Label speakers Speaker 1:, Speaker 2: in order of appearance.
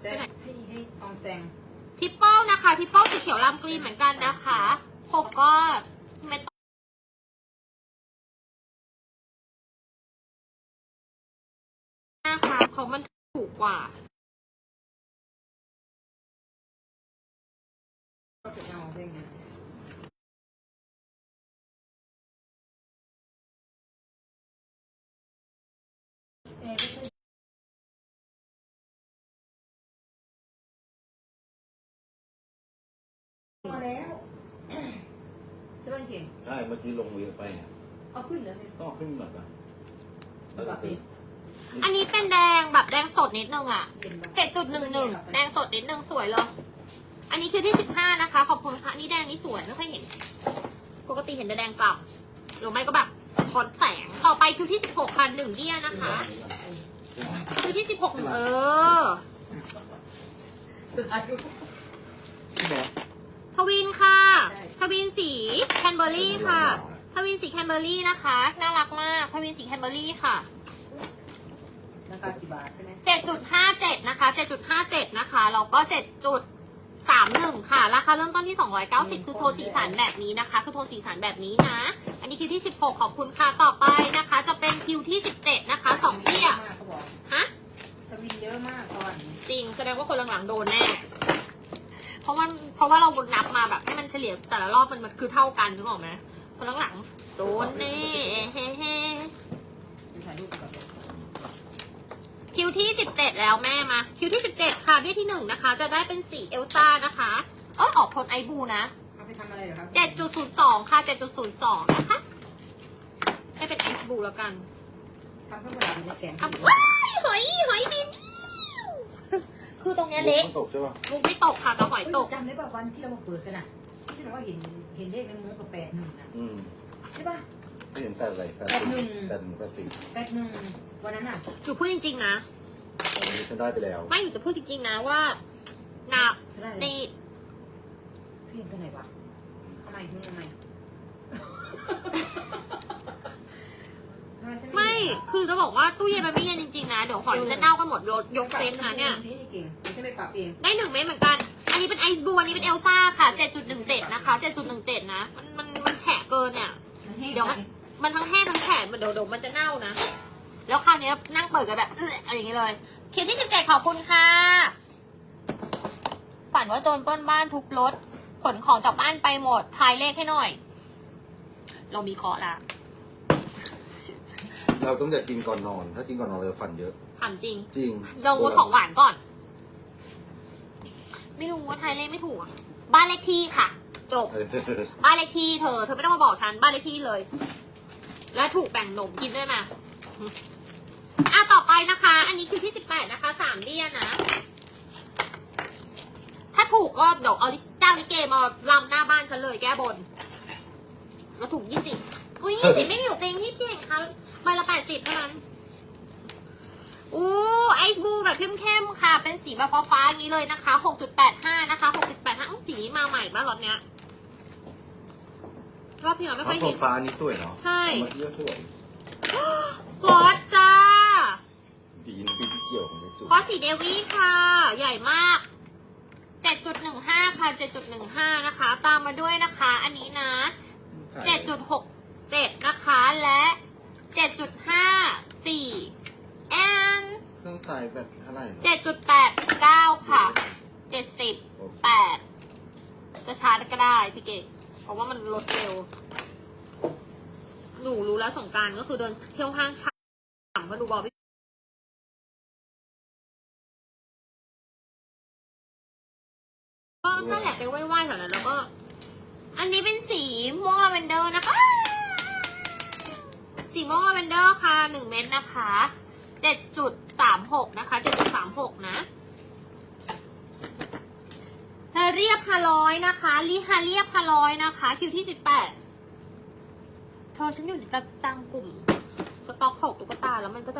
Speaker 1: แต่ให้ให้อองแซง
Speaker 2: ทิปเปิลนะคะทิปเปิลสีเขียวลำกรีนเหมือนกันนะคะหกก็ไม่ต้องนะคะเขามันถูกกว่า
Speaker 1: ก็เป็นเอาเพลงนี้เอ๊ะ เขียน
Speaker 3: ใช่เมื่อกี้ลงเรือไปเนี่ย
Speaker 1: เอาขึ้นแล้วเนี่ย
Speaker 3: ต้องเอาขึ้นหน่อยป่ะ
Speaker 1: ปกติ
Speaker 2: อันนี้เป็นแดงแบบแดงสดนิดนึงอะ
Speaker 1: เห็นปะ
Speaker 2: เจ็ดจุดหนึ่งหนึ่งแดงสดนิดนึงสวยเลย อันนี้คือที่สิบห้านะคะ ขอบคุณค่ะนี่แดงนี่สวยไม่ค่อยเห็น ปกติเห็นแต่แดงกลับหรือไม่ก็แบบสะท้อนแสง ต่อไปคิวที่สิบหกค่ะหนึ่งเดียนะคะคิวที่สิบหกเออ
Speaker 1: อายุ
Speaker 2: ทวินค่ะ
Speaker 1: ใช่
Speaker 2: ทวินสีแคนเบอร์รี่ค่ะทวินสีแคนเบอร์รี่นะคะ น่ารักมากทวินสีแคนเบอร์รี่ค่ะ
Speaker 1: ราคากี่บาทใช่ไหม
Speaker 2: 7.57นะคะ7.57นะคะแล้วก็7.31ค่ะ ราคาเริ่มต้นที่290คือโทนสีสันแบบนี้นะคะ คือโทนสีสันแบบนี้นะ อันนี้คิวที่16ขอบคุณค่ะ ต่อไปนะคะ จะเป็นคิวที่17นะคะสองเที่ย
Speaker 1: มากเขาบอก
Speaker 2: ฮะ
Speaker 1: ทวินเยอะมากตอน
Speaker 2: จริงแสดงว่าคนหลังๆโดนแน่เพ ราะว่าเพราะว่าเรานับมาแบบให้มันเฉลี่ยแต่ละรอบมันมันคือเท่ากันนึกออกไหมคนหลังๆโดนแน่เฮ้เฮ้
Speaker 1: เดี๋ยวถ่ายรูปก่อน
Speaker 2: คิวที่17แล้วแม่มา คิวที่17ค่ะด้วยที่1นะคะ จะได้เป็นสีเอลซ่านะคะเออออกโทนไอบูนะ
Speaker 1: เอาไปทำอะไรเหรอครับ
Speaker 2: 7.02ค่ะ7.02นะคะให้เป็นไอบูแล้วกัน
Speaker 1: ทำเครื่องประดับอยู่ในแกง
Speaker 2: ว้ายหอยหอยบิน คือตรงเนี้ยเละ
Speaker 3: มันตกใช่ป่ะ
Speaker 2: มุกไม่ตกค่ะแต่หอยตก
Speaker 1: จำได้ป่ะวันที่เรามาเปิดกันอะที่เราก็เห็นเห็นเลขในมุ้งกับแปดหนึ่งอะ
Speaker 3: อืม
Speaker 1: ใช่ป่ะ
Speaker 3: ไม่เห็นแต่อะไรแต่
Speaker 1: แปดหนึ่ง
Speaker 3: แต่หนึ่งแปดสี่
Speaker 1: แปดหนึ่งวันนั้นอะ
Speaker 2: หนูพูดจริงๆนะ
Speaker 3: ตอนนี้ฉันได้ไปแล้ว
Speaker 2: ไม่หนูจะพูดจริงๆนะว่านา
Speaker 1: ได้
Speaker 2: ใน
Speaker 1: เลยพี่เห็นตัวไหนวะเอาใหม่ดูเอาใหม่ทำฉัน
Speaker 2: ไม่
Speaker 1: เห็นอะ
Speaker 2: คือจะบอกว่าตู้เย็นมันไม่เย็นจริงๆนะ เดี๋ยวหอยจะเน่ากันหมดยกยกเซตนะเนี่ย
Speaker 1: ที่เก่งเดี๋ยวฉันไปปรับเอง
Speaker 2: ได้หนึ่งเม็ดเหมือนกัน อันนี้เป็นไอซ์บลูอันนี้เป็นเอลซ่าค่ะ 7.17 นะคะ 7.17 นะ มันมันมันแฉะเกินเนี่ย
Speaker 1: มันแห้ง
Speaker 2: เดี๋ยวมันมันทั้งแห้งทั้งแฉะมันเดี๋ยวเดี๋ยวมันจะเน่านะ แล้วคราวนี้นั่งเปิดกันแบบเอออะไรอย่างนี้เลย เขียนที่17ขอบคุณค่ะ ฝันว่าโจรปล้นบ้านทุบรถขนของจากบ้านไปหมดทายเลขให้หน่อย เรามีเคราะห์ละ
Speaker 3: เราต้องอย่ากินก่อนนอน ถ้ากินก่อนนอนเราจะฝันเยอะ
Speaker 2: ถามจริง
Speaker 3: จริง
Speaker 2: ลองงดของหวานก่อน ไม่รู้ว่าทายเลขไม่ถูกอะบ้านเลขที่ค่ะ จบ
Speaker 3: เออ
Speaker 2: บ้านเลขที่เธอ เธอไม่ต้องมาบอกฉัน บ้านเลขที่เลย และถูกแบ่งหนมกินด้วยนะอะต่อไปนะคะ อันนี้คือที่สิบแปดนะคะ สามเบี้ยนะ ถ้าถูกก็เดี๋ยวเอาเจ้าลิเกมาลำหน้าบ้านฉันเลยแก้บน แล้วถูกยี่สิบ อุ้ยยี่สิบไม่มีอยู่จริงพี่เก่งคะใบละแปดสิบเท่านั้นอู้ไอซ์บูแบบเข้มๆค่ะ เป็นสีแบบฟ้าๆอย่างนี้เลยนะคะหกจุดแปดห้านะคะหกจุดแปดห้าสีนี้มาใหม่บ้านรถเนี้ยรอบที่เราไม่ค่อย
Speaker 3: ข
Speaker 2: เห็
Speaker 3: อนงฟ้านี่สวยเนาะ
Speaker 2: ใช่
Speaker 3: เอามาเที่ยวสวย
Speaker 2: ฟอสจ้า
Speaker 3: ดีนะพี่ที่เกี่ยวของในจุด
Speaker 2: ฟอสสีเดวี่ค่ะ ใหญ่มาก 7.15 ค่ะ 7.15 นะคะ ตามมาด้วยนะคะ อันนี้นะ 7.67นะคะ และ 7.54 and
Speaker 3: เครื่องใช้แบบเท่าไหร่
Speaker 2: 7.89 ค่ะ
Speaker 3: โอเค
Speaker 2: 78 จะชาร์จก็ได้พี่เก๋เพราะว่ามันลดเร็ว หนูรู้แล้วสงกรารก็คือเดินเที่ยวห้างฉ่ำเพราะดูบอลไม่ก็นั่นแหละไปไหว้ๆแถวนั้นแล้วก็ อันนี้เป็นสีม่วงลาเวนเดอร์นะคะ สีม่วงลาเวนเดอร์ค่ะหนึ่งเม็ดนะคะเจ็ดจุดสามหกนะคะเจ็ดจุดสามหกนะฮาเรียบฮาร้อยนะคะลีฮาเรียบฮาร้อยนะคะ คิวที่สิบแปดเธอฉันอยู่ในตังกลุ่ม สต็อกของตุ๊กตาแล้วมันก็จะ